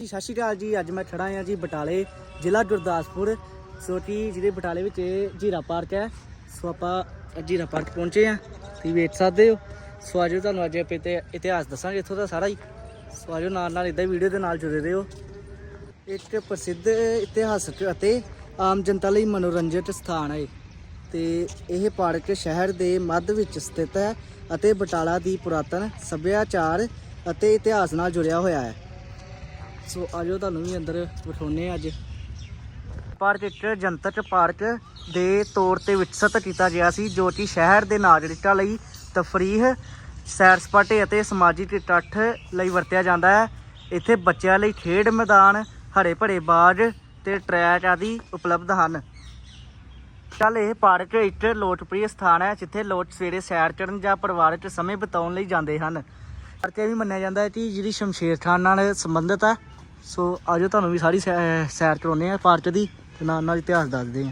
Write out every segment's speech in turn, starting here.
ਜੀ, ਸਤਿ ਸ਼੍ਰੀ ਅਕਾਲ ਜੀ। ਅੱਜ ਮੈਂ ਖੜਾ ਹਾਂ ਜੀ ਬਟਾਲੇ ਜ਼ਿਲ੍ਹਾ ਗੁਰਦਾਸਪੁਰ। ਸੋ ਕਿ ਜਿਹੜੇ ਬਟਾਲੇ ਵਿੱਚ ਇਹ ਜੀਰਾ ਪਾਰਕ ਹੈ। ਸੋ ਆਪਾਂ ਅੱਜ ਜੀਰਾ ਪਾਰਕ ਪਹੁੰਚੇ ਆ ਤੁਸੀਂ ਵੇਖ ਸਕਦੇ ਹੋ। ਸੋ ਅੱਜ ਤੁਹਾਨੂੰ ਅੱਜ ਆਪਾਂ ਤੇ ਇਤਿਹਾਸ ਦੱਸਾਂਗੇ ਇੱਥੋਂ ਦਾ ਸਾਰਾ ਹੀ। ਸੋ ਆਜੋ ਨਾਲ ਨਾਲ ਇਦਾਂ ਵੀਡੀਓ ਦੇ ਨਾਲ ਜੁੜੇ ਰਹੋ। ਇੱਕ ਪ੍ਰਸਿੱਧ ਇਤਿਹਾਸਕ ਅਤੇ ਆਮ ਜਨਤਾ ਲਈ ਮਨੋਰੰਜਕ ਸਥਾਨ ਹੈ ਤੇ ਇਹ ਪਾਰਕ ਸ਼ਹਿਰ ਦੇ ਮੱਧ ਵਿੱਚ ਸਥਿਤ ਹੈ ਅਤੇ ਬਟਾਲਾ ਦੀ ਪੁਰਾਤਨ ਸੱਭਿਆਚਾਰ ਅਤੇ ਇਤਿਹਾਸ ਨਾਲ ਜੁੜਿਆ ਹੋਇਆ ਹੈ। ਸੋ ਆਜੋ ਤੁਹਾਨੂੰ ਵੀ ਅੰਦਰ ਬਿਠਾਉਨੇ ਆ ਅੱਜ। ਪਾਰਕ ਇੱਕ ਜਨਤਕ ਪਾਰਕ ਦੇ ਤੌਰ ਤੇ ਵਿਕਸਿਤ ਕੀਤਾ ਗਿਆ ਸੀ, ਜੋ ਕਿ ਸ਼ਹਿਰ ਦੇ ਨਾਗਰਿਕਾਂ ਲਈ ਤਫਰੀਹ, ਸੈਰ ਸਪਾਟੇ ਅਤੇ ਸਮਾਜਿਕ ਇਕੱਠ ਲਈ ਵਰਤਿਆ ਜਾਂਦਾ ਹੈ। ਇੱਥੇ ਬੱਚਿਆਂ ਲਈ ਖੇਡ ਮੈਦਾਨ ਹਰੇ ਭਰੇ ਬਾਗ ਤੇ ਟਰੈਕ ਆਦਿ ਉਪਲਬਧ ਹਨ। ਚੱਲ ਇਹ ਪਾਰਕ ਇੱਕ ਲੋਕਪ੍ਰਿਯ ਸਥਾਨ ਹੈ, ਜਿੱਥੇ ਲੋਕ ਸਵੇਰੇ ਸੈਰ ਕਰਨ ਜਾਂ ਪਰਿਵਾਰਕ ਸਮੇਂ ਬਿਤਾਉਣ ਲਈ ਜਾਂਦੇ ਹਨ। ਪਾਰਕ ਇਹ ਵੀ ਮੰਨਿਆ ਜਾਂਦਾ ਹੈ ਕਿ ਜਿਹੜੀ ਸ਼ਮਸ਼ੇਰ ਖਾਨ ਨਾਲ ਸੰਬੰਧਿਤ ਹੈ ਸੋ ਆਜੋ ਤੁਹਾਨੂੰ ਵੀ ਸਾਰੀ ਸੈ- ਸੈਰ ਕਰਾਉਂਦੇ ਆ ਪਾਰਕ ਦੀ ਤੇ ਨਾਲ ਨਾਲ ਇਤਿਹਾਸ ਦੱਸਦੇ ਆ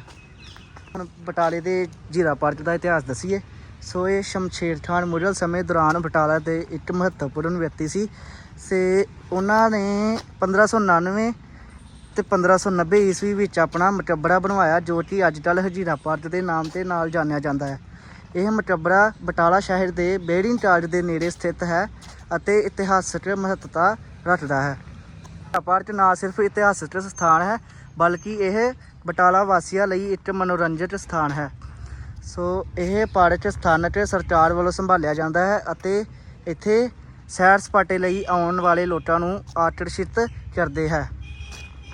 ਹੁਣ ਬਟਾਲੇ ਦੇ ਜੀਰਾ ਪਾਰਕ ਦਾ ਇਤਿਹਾਸ ਦਸੀਏ। ਸੋ ਇਹ ਸ਼ਮਸ਼ੇਰ ਖਾਨ ਮੁਗਲ ਸਮੇਂ ਦੌਰਾਨ ਬਟਾਲਾ ਦੇ ਇੱਕ ਮਹੱਤਵਪੂਰਨ ਵਿਅਕਤੀ ਸੀ ਤੇ ਉਹਨਾਂ ਨੇ 1599 ਤੇ 1590 ਈਸਵੀ ਵਿੱਚ ਆਪਣਾ ਮਕਬਰਾ ਬਣਵਾਇਆ ਜੋ ਕਿ ਅੱਜ ਕੱਲ੍ਹ ਹਜੀਰਾ ਪਾਰਕ ਦੇ ਨਾਮ ਤੇ ਨਾਲ ਜਾਣਿਆ ਜਾਂਦਾ ਹੈ। ਇਹ ਮਕਬਰਾ ਬਟਾਲਾ ਸ਼ਹਿਰ ਦੇ ਬੇੜਿੰਗ ਚਾਰਜ ਦੇ ਨੇੜੇ ਸਥਿਤ ਹੈ ਅਤੇ ਇਤਿਹਾਸਕ ਮਹੱਤਤਾ ਰੱਖਦਾ ਹੈ। ਪਾਰਕ ਨਾ ਸਿਰਫ ਇਤਿਹਾਸਕ ਸਥਾਨ ਹੈ, ਬਲਕਿ ਇਹ ਬਟਾਲਾ ਵਾਸੀਆਂ ਲਈ ਇੱਕ ਮਨੋਰੰਜਕ ਸਥਾਨ ਹੈ। ਸੋ ਇਹ ਪਾਰਕ ਸਥਾਨਕ ਸਰਕਾਰ ਵੱਲੋਂ ਸੰਭਾਲਿਆ ਜਾਂਦਾ ਹੈ ਅਤੇ ਇੱਥੇ ਸੈਰ ਸਪਾਟੇ ਲਈ ਆਉਣ ਵਾਲੇ ਲੋਕਾਂ ਨੂੰ ਆਕਰਸ਼ਿਤ ਕਰਦੇ ਹੈ।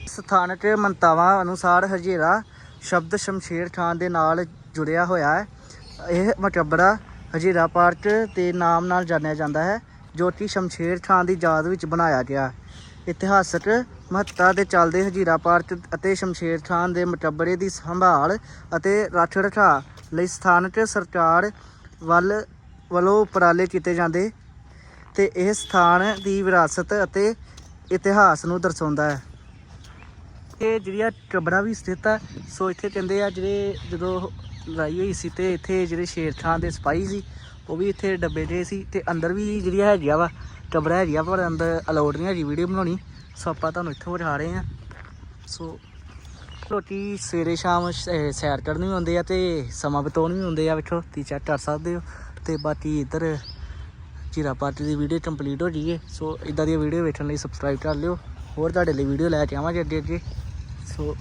ਸਥਾਨਕ ਮੰਤਾਵਾਂ ਅਨੁਸਾਰ ਹਜ਼ੇਰਾ ਸ਼ਬਦ ਸ਼ਮਸ਼ੇਰ ਖਾਨ ਦੇ ਨਾਲ ਜੁੜਿਆ ਹੋਇਆ ਹੈ। ਇਹ ਮਕਬਰਾ ਹਜੀਰਾ ਪਾਰਕ ਦੇ ਨਾਮ ਨਾਲ ਜਾਣਿਆ ਜਾਂਦਾ ਹੈ, ਜੋ ਕਿ ਸ਼ਮਸ਼ੇਰ ਖਾਨ ਦੀ ਯਾਦ ਵਿੱਚ ਬਣਾਇਆ ਗਿਆ ਇਤਿਹਾਸਕ ਮਹੱਤਤਾ ਦੇ ਚੱਲਦੇ ਹਜੀਰਾ ਪਾਰਕ ਅਤੇ ਸ਼ਮਸ਼ੇਰ ਖਾਨ ਦੇ ਮਕਬਰੇ ਦੀ ਸੰਭਾਲ ਅਤੇ ਰੱਖ ਰਖਾਅ ਲਈ ਸਥਾਨਕ ਸਰਕਾਰ ਵੱਲ, ਵੱਲੋਂ ਉਪਰਾਲੇ ਕੀਤੇ ਜਾਂਦੇ ਤੇ ਇਹ ਸਥਾਨ ਦੀ ਵਿਰਾਸਤ ਅਤੇ ਇਤਿਹਾਸ ਨੂੰ ਦਰਸਾਉਂਦਾ ਹੈ। ਇਹ ਜਿਹੜੀਆਂ ਕਬਰਾਂ ਵੀ ਸਥਿਤ ਆ, ਸੋ ਇੱਥੇ ਕਹਿੰਦੇ ਆ ਜਿਹੜੇ ਜਦੋਂ ਲੜਾਈ ਹੋਈ ਸੀ ਤੇ ਇੱਥੇ ਜਿਹੜੇ ਸ਼ੇਰ ਖਾਨ ਦੇ ਸਿਪਾਹੀ ਸੀ ਉਹ ਵੀ ਇੱਥੇ ਡੱਬੇ ਜੇ ਸੀ ਤੇ ਅੰਦਰ ਵੀ ਜਿਹੜੀਆਂ ਹੈਗੀਆਂ ਵਾ, ਕਮਰਾ ਹੈਗੀ ਆ ਪਰ ਅੰਦਰ ਅਲਾਉਡ ਨਹੀਂ ਹੈਗੀ ਵੀਡੀਓ ਬਣਾਉਣੀ। ਸੋ ਆਪਾਂ ਤੁਹਾਨੂੰ ਇੱਥੋਂ ਦਿਖਾ ਰਹੇ ਆ ਸੋ ਲੋਕੀ ਸਵੇਰੇ ਸ਼ਾਮ ਸੈਰ ਕਰਨ ਵੀ ਆਉਂਦੇ ਆ ਤੇ ਸਮਾਂ ਬਿਤਾਉਣ ਵੀ ਆਉਂਦੇ ਆ ਵੇਖੋ, ਤੁਸੀਂ ਚੈੱਕ ਕਰ ਸਕਦੇ ਹੋ। ਤੇ ਬਾਕੀ ਇੱਧਰ ਜੀਰਾ ਪਾਰਟੀ ਦੀ ਵੀਡੀਓ ਕੰਪਲੀਟ ਹੋ ਜੀਏ ਸੋ ਇਦਾਂ ਦੀਆਂ ਵੀਡੀਓ ਵੇਖਣ ਲਈ ਸਬਸਕ੍ਰਾਈਬ ਕਰ ਲਿਓ। ਹੋਰ ਤੁਹਾਡੇ ਲਈ ਵੀਡੀਓ ਲੈ ਕੇ ਆਵਾਂਗੇ ਅੱਗੇ ਅੱਗੇ ਸੋ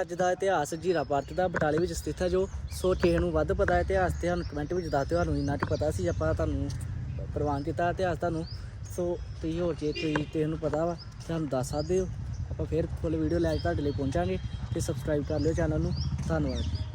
ਅੱਜ ਦਾ ਇਤਿਹਾਸ ਜੀਰਾ ਪਾਰਕ ਦਾ ਬਟਾਲੇ ਵਿੱਚ ਸਥਿਤ ਹੈ, ਜੋ ਸੋ ਕਿਸੇ ਨੂੰ ਵੱਧ ਪਤਾ ਹੈ ਇਤਿਹਾਸ ਤੇ ਸਾਨੂੰ ਕਮੈਂਟ ਵਿੱਚ ਦੱਸ ਦਿਓ ਤੁਹਾਨੂੰ ਇੰਨਾ ਕੁ ਪਤਾ ਸੀ, ਆਪਾਂ ਤੁਹਾਨੂੰ ਪ੍ਰਵਾਨ ਕੀਤਾ ਇਤਿਹਾਸ ਤੁਹਾਨੂੰ। ਸੋ ਤੁਸੀਂ ਹੋਰ ਜੇ ਤੁਸੀਂ ਕਿਸੇ ਨੂੰ ਪਤਾ ਵਾ, ਸਾਨੂੰ ਦੱਸ ਸਕਦੇ ਹੋ। ਆਪਾਂ ਫਿਰ ਫੁੱਲ ਵੀਡੀਓ ਲੈ ਕੇ ਤੁਹਾਡੇ ਲਈ ਪਹੁੰਚਾਂਗੇ ਤੇ ਸਬਸਕ੍ਰਾਈਬ ਕਰ ਲਿਓ ਚੈਨਲ ਨੂੰ। ਧੰਨਵਾਦ।